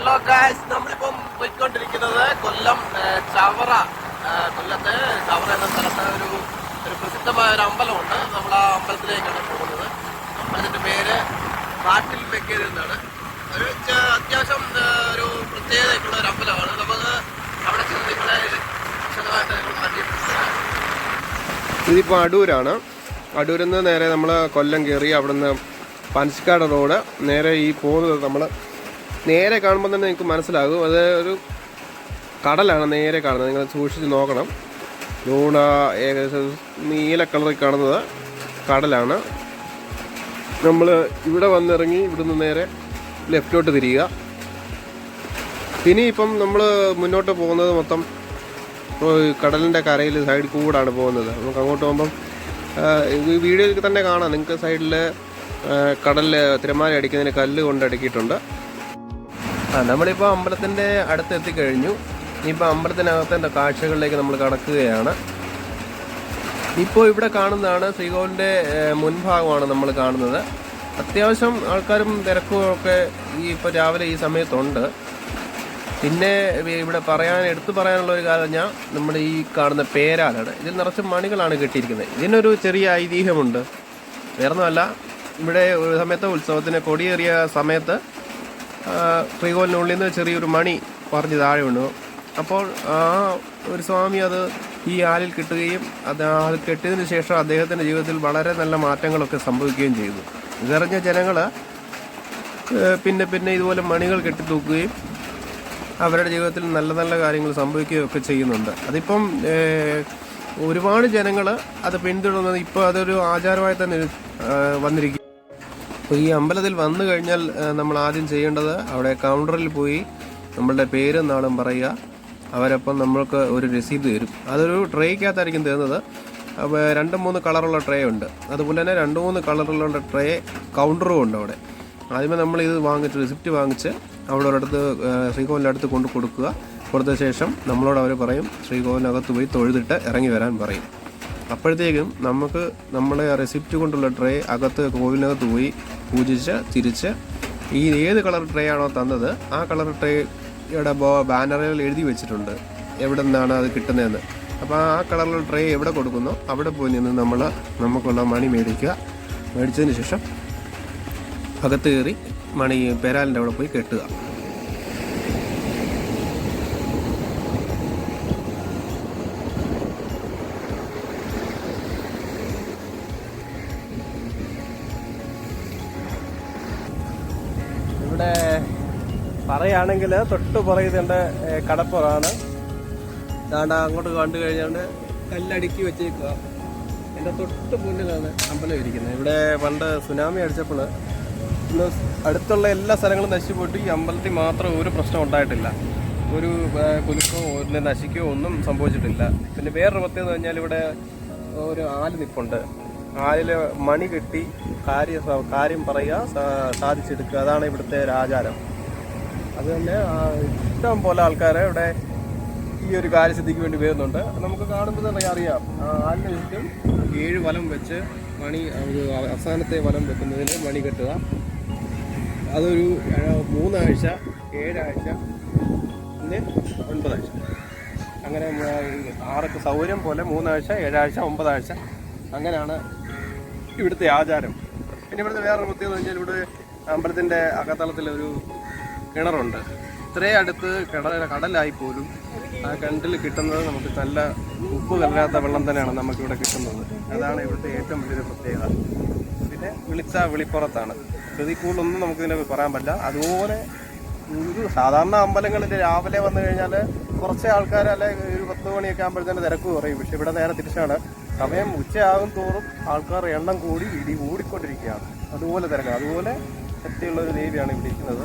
Hello guys നമ്മളിപ്പം പോയിക്കൊണ്ടിരിക്കുന്നത് കൊല്ലം ചവറ കൊല്ലത്ത്. ചവറ എന്ന സ്ഥലത്ത് ഒരു ഒരു പ്രസിദ്ധമായ ഒരു അമ്പലമുണ്ട്. നമ്മൾ ആ അമ്പലത്തിലേക്കാണ് പോകുന്നത്. അമ്പലത്തിന്റെ പേര് കാട്ടിൽ വെക്കരുത് എന്നാണ്. ഒരു അത്യാവശ്യം ഒരു പ്രത്യേകതയ്ക്കുള്ള ഒരു അമ്പലമാണ്. നമുക്ക് അവിടെ ചെന്ന് വിശദമായിട്ട് ഇതിപ്പോൾ അടൂരാണ്. അടൂരിൽ നിന്ന് നേരെ നമ്മൾ കൊല്ലം കയറി അവിടുന്ന് പനച്ചിക്കാട് റോഡ്. നേരെ ഈ പോകുന്നത് നമ്മൾ നേരെ കാണുമ്പോൾ തന്നെ നിങ്ങൾക്ക് മനസ്സിലാകും. അത് ഒരു കടലാണ് നേരെ കാണുന്നത്. നിങ്ങൾ സൂക്ഷിച്ച് നോക്കണം. ലൂണ ഏകദേശം നീല കളറിൽ കാണുന്നത് കടലാണ്. നമ്മൾ ഇവിടെ വന്നിറങ്ങി ഇവിടുന്ന് നേരെ ലെഫ്റ്റോട്ട് തിരിയുക. ഇനിയിപ്പം നമ്മൾ മുന്നോട്ട് പോകുന്നത് മൊത്തം കടലിന്റെ കരയിൽ സൈഡിൽ കൂടാണ് പോകുന്നത്. നമുക്ക് അങ്ങോട്ട് പോകുമ്പം ഈ വീഡിയോയിൽ തന്നെ കാണാം. നിങ്ങൾക്ക് സൈഡിൽ കടലിൽ തിരമാല അടിക്കുന്നതിന് കല്ല് കൊണ്ട് അടുക്കിയിട്ടുണ്ട്. ആ നമ്മളിപ്പോൾ അമ്പലത്തിന്റെ അടുത്ത് എത്തിക്കഴിഞ്ഞു ഇനിയിപ്പോൾ അമ്പലത്തിനകത്തെ കാഴ്ചകളിലേക്ക് നമ്മൾ കടക്കുകയാണ്. ഇപ്പോൾ ഇവിടെ കാണുന്നതാണ് ശ്രീകോവിലിന്റെ മുൻഭാഗമാണ് നമ്മൾ കാണുന്നത്. അത്യാവശ്യം ആൾക്കാരും തിരക്കും ഒക്കെ ഈ ഇപ്പോൾ രാവിലെ ഈ സമയത്തുണ്ട്. പിന്നെ ഇവിടെ പറയാൻ എടുത്തു പറയാനുള്ള ഒരു കാര്യം ഞാൻ നമ്മുടെ ഈ കാണുന്ന പേരാലാണ്. ഇതിൽ നിറച്ച് മണികളാണ് കെട്ടിയിരിക്കുന്നത്. ഇതിനൊരു ചെറിയ ഐതിഹ്യമുണ്ട്. വേറൊന്നുമല്ല ഇവിടെ ഒരു സമയത്ത് ഉത്സവത്തിന് കൊടിയേറിയ സമയത്ത് ആ, ശ്രീകോവിലിനുള്ളിൽ നിന്ന് ചെറിയൊരു മണി പറഞ്ഞ് താഴെ വീണു. അപ്പോൾ ആ ഒരു സ്വാമി അത് ഈ ആലിൽ കിട്ടുകയും അത് ആൾ കെട്ടിയതിന് ശേഷം അദ്ദേഹത്തിന്റെ ജീവിതത്തിൽ വളരെ നല്ല മാറ്റങ്ങളൊക്കെ സംഭവിക്കുകയും ചെയ്തു. ഇതറിഞ്ഞ ജനങ്ങൾ പിന്നെ പിന്നെ ഇതുപോലെ മണികൾ കെട്ടിത്തൂക്കുകയും അവരുടെ ജീവിതത്തിൽ നല്ല നല്ല കാര്യങ്ങൾ സംഭവിക്കുകയും ഒക്കെ ചെയ്യുന്നുണ്ട്. അതിപ്പം ഒരുപാട് ജനങ്ങൾ അത് പിന്തുടർന്നത് ഇപ്പോൾ അതൊരു ആചാരമായി തന്നെ വന്നിരിക്കും അപ്പോൾ ഈ അമ്പലത്തിൽ വന്നു കഴിഞ്ഞാൽ നമ്മൾ ആദ്യം ചെയ്യേണ്ടത് അവിടെ കൗണ്ടറിൽ പോയി നമ്മളുടെ പേരും നാളും പറയുക. അവരപ്പം നമ്മൾക്ക് ഒരു രസീത് തരും. അതൊരു ട്രേക്കകത്തായിരിക്കും തരുന്നത്. അപ്പോൾ രണ്ട് മൂന്ന് കളറുള്ള ട്രേ ഉണ്ട്. അതുപോലെ തന്നെ രണ്ട് മൂന്ന് കളറുള്ള ട്രേ കൗണ്ടറും ഉണ്ട് അവിടെ. ആദ്യമേ നമ്മൾ ഇത് വാങ്ങിച്ച് റിസിപ്റ്റ് വാങ്ങിച്ച് അവിടെ ഒരിടത്ത് ശ്രീകോവിലിന്റെ അടുത്ത് കൊണ്ട് കൊടുക്കുക. കൊടുത്ത ശേഷം നമ്മളോട് അവർ പറയും ശ്രീകോവിലിനകത്ത് പോയി തൊഴുതിട്ട് ഇറങ്ങി വരാൻ പറയും. അപ്പോഴത്തേക്കും നമുക്ക് നമ്മളെ റെസിപ്റ്റ് കൊണ്ടുള്ള ട്രേ അകത്ത് കോവിലിനകത്ത് പോയി പൂജിച്ച് തിരിച്ച്. ഈ ഏത് കളർ ട്രേ ആണോ തന്നത് ആ കളർ ട്രേയുടെ ബാനറിൽ എഴുതി വെച്ചിട്ടുണ്ട്. എവിടെ നിന്നാണ് അത് കിട്ടുന്നതെന്ന്. അപ്പോൾ ആ കളറിലുള്ള ട്രേ എവിടെ കൊടുക്കുന്നു? അവിടെ പോയി നിന്ന് നമ്മൾ നമുക്കുള്ള മണി മേടിക്കുക. മേടിച്ചതിന് ശേഷം അകത്ത് കയറി മണി പെരാലിന്റെ അവിടെ പോയി കെട്ടുക. പറയുകയാണെങ്കിൽ തൊട്ട് പറയുന്നതിന്റെ കടപ്പുറാണ് ദാണ്ട അങ്ങോട്ട് കണ്ടു കഴിഞ്ഞാണ്ട് കല്ലടുക്കി വെച്ചേക്കുക എന്റെ തൊട്ട് മുന്നിലാണ് അമ്പലം ഇരിക്കുന്നത്. ഇവിടെ പണ്ട് സുനാമി അടിച്ചപ്പോൾ ഇന്ന് അടുത്തുള്ള എല്ലാ സ്ഥലങ്ങളും നശിച്ചുപോയിട്ട് ഈ അമ്പലത്തിൽ മാത്രം ഒരു പ്രശ്നം ഉണ്ടായിട്ടില്ല. ഒരു കുലുക്കോ ഒരു നശിക്കോ ഒന്നും സംഭവിച്ചിട്ടില്ല. പിന്നെ വേറൊരു പ്രത്യേകത എന്ന് പറഞ്ഞാൽ ഇവിടെ ഒരു ആൽ നിപ്പുണ്ട്. ആലിൽ മണി കെട്ടി കാര്യം കാര്യം പറയുക സാധിച്ചെടുക്കുക. അതാണ് ഇവിടുത്തെ ഒരു ആചാരം. അത് തന്നെ ഇഷ്ടം പോലെ ആൾക്കാരെ ഇവിടെ ഈ ഒരു കാര്യസിദ്ധിക്ക് വേണ്ടി വരുന്നുണ്ട്. നമുക്ക് കാണുമ്പോൾ തന്നെ അറിയാം. ആലിന് ചുറ്റും ഏഴ് വലം വെച്ച് മണി അവസാനത്തെ വലം വെക്കുന്നതിന് മണി കെട്ടുക. അതൊരു മൂന്നാഴ്ച ഏഴാഴ്ച പിന്നെ ഒൻപതാഴ്ച. അങ്ങനെ ആർക്ക് സൗകര്യം പോലെ മൂന്നാഴ്ച ഏഴാഴ്ച ഒമ്പതാഴ്ച. അങ്ങനെയാണ് ഇവിടുത്തെ ആചാരം. പിന്നെ ഇവിടുത്തെ വേറൊരു പ്രത്യേകത എന്ന് വെച്ചാൽ ഇവിടെ അമ്പലത്തിന്റെ അകത്തളത്തിൽ ഒരു കിണറുണ്ട്. ഇത്രയും അടുത്ത് കിട കടലായി പോലും ആ കിണറ്റിൽ കിട്ടുന്നത് നമുക്ക് നല്ല ഉപ്പ് കലരാത്ത വെള്ളം തന്നെയാണ് നമുക്കിവിടെ കിട്ടുന്നത്. അതാണ് ഇവിടുത്തെ ഏറ്റവും വലിയൊരു പ്രത്യേകത. പിന്നെ വിളിച്ച വിളിപ്പുറത്താണ്. ഇതിൽ കൂടുതലൊന്നും നമുക്കിതിനെ പറയാൻ പറ്റില്ല. അതുപോലെ ഒരു സാധാരണ അമ്പലങ്ങളിൽ രാവിലെ വന്നു കഴിഞ്ഞാൽ കുറച്ച് ആൾക്കാർ അല്ലെ ഒരു പത്ത് മണിയൊക്കെ ആകുമ്പോഴത്തേന് തിരക്ക് കുറയും. പക്ഷെ ഇവിടെ നേരെ തിരിച്ചാണ്. സമയം ഉച്ചയാകും തോറും ആൾക്കാർ എണ്ണം കൂടി ഇടി ഓടിക്കൊണ്ടിരിക്കുകയാണ്. അതുപോലെ തിരക്കാണ് അതുപോലെ ശക്തിയുള്ള ഒരു ദേവിയാണ് ഇവിടെ ഇരിക്കുന്നത്.